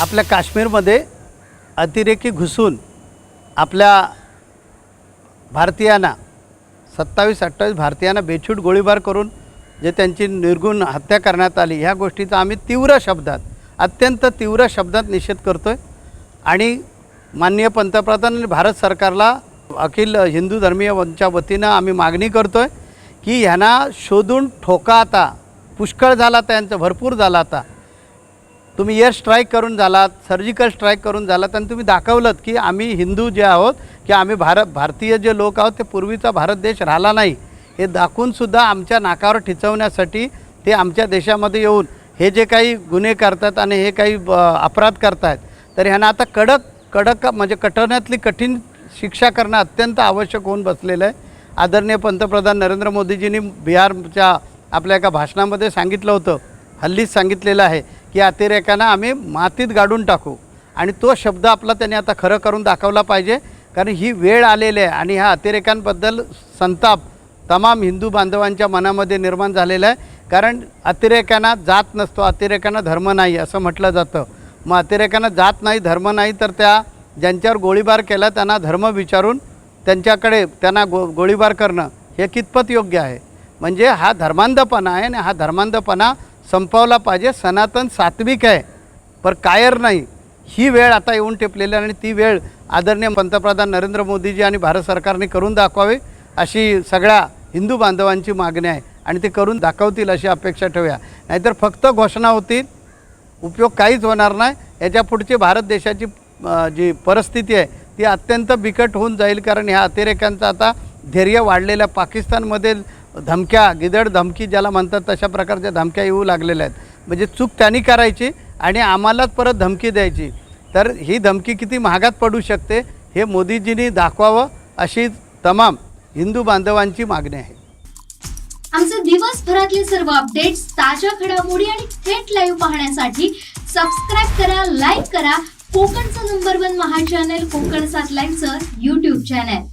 आपल्या काश्मीरमध्ये अतिरेकी घुसून आपल्या भारतीयांना सत्तावीस अठ्ठावीस भारतीयांना बेछूट गोळीबार करून जे त्यांची निर्गुण हत्या करण्यात आली ह्या गोष्टीचा आम्ही तीव्र शब्दात अत्यंत तीव्र शब्दात निषेध करतो आहे आणि माननीय पंतप्रधान आणि भारत सरकारला अखिल हिंदू धर्मीयांच्या वतीनं आम्ही मागणी करतो आहे की ह्यांना शोधून ठोका आता पुष्कळ झाला आता यांचं भरपूर झाला आता. तुम्ही एअर स्ट्राईक करून झालात सर्जिकल स्ट्राईक करून झालात आणि तुम्ही दाखवलं की आम्ही हिंदू जे आहोत की आम्ही भारत भारतीय जे लोक आहोत ते पूर्वीचा भारत देश राहिला नाही. हे दाखवूनसुद्धा आमच्या नाकावर ठिचवण्यासाठी ते आमच्या देशामध्ये येऊन हे जे काही गुन्हे करतात आणि हे काही अपराध करतायत तर ह्यांना आता कडक कडक म्हणजे कठोरातली कठीण शिक्षा करणं अत्यंत आवश्यक होऊन बसलेलं आहे. आदरणीय पंतप्रधान नरेंद्र मोदीजींनी बिहारच्या आपल्या एका भाषणामध्ये सांगितलं होतं हल्लीच सांगितलेलं आहे की अतिरेकांना आम्ही मातीत गाडून टाकू. आणि तो शब्द आपला त्यांनी आता खरं करून दाखवला पाहिजे. कारण ही वेळ आलेली आहे आणि ह्या अतिरेकांबद्दल संताप तमाम हिंदू बांधवांच्या मनामध्ये निर्माण झालेला आहे. कारण अतिरेकांना जात नसतो अतिरेकांना धर्म नाही असं म्हटलं जातं. मग अतिरेकांना जात नाही धर्म नाही तर त्या ज्यांच्यावर गोळीबार केला त्यांना धर्म विचारून त्यांच्याकडे त्यांना गो गोळीबार करणं हे कितपत योग्य आहे? म्हणजे हा धर्मांधपणा आहे आणि हा धर्मांधपणा संपवला पाहिजे. सनातन सात्विक आहे पर कायर नाही. ही वेळ आता येऊन टेपलेली आहे आणि ती वेळ आदरणीय पंतप्रधान नरेंद्र मोदीजी आणि भारत सरकारने करून दाखवावी अशी सगळ्या हिंदू बांधवांची मागणी आहे आणि ते करून दाखवतील अशी अपेक्षा ठेवूया. नाहीतर फक्त घोषणा होतील. उपयोग काहीच होणार नाही. याच्या पुढची भारत देशाची जी परिस्थिती आहे ती अत्यंत बिकट होऊन जाईल कारण ह्या अतिरेक्यांचं आता धैर्य वाढलेल्या पाकिस्तानमधील पाकिस्तानमध्ये धमक्या गिदड धमकी ज्याला म्हणतात तशा प्रकारच्या धमक्या येऊ लागलेल्या आहेत. म्हणजे चूक त्यांनी करायची आणि आम्हालाच परत धमकी द्यायची. तर ही धमकी किती महागात पडू शकते हे मोदीजींनी दाखवावं अशी तमाम हिंदू बांधवांची मागणी आहे. आमचे दिवसभरातले सर्व अपडेट्स ताज्या घडामोडी आणि थेट लाईव्ह पाहण्यासाठी सबस्क्राईब करा लाईक करा. कोकणचं number one Maha channel Konkan सात लाईव्हचं युट्यूब चॅनल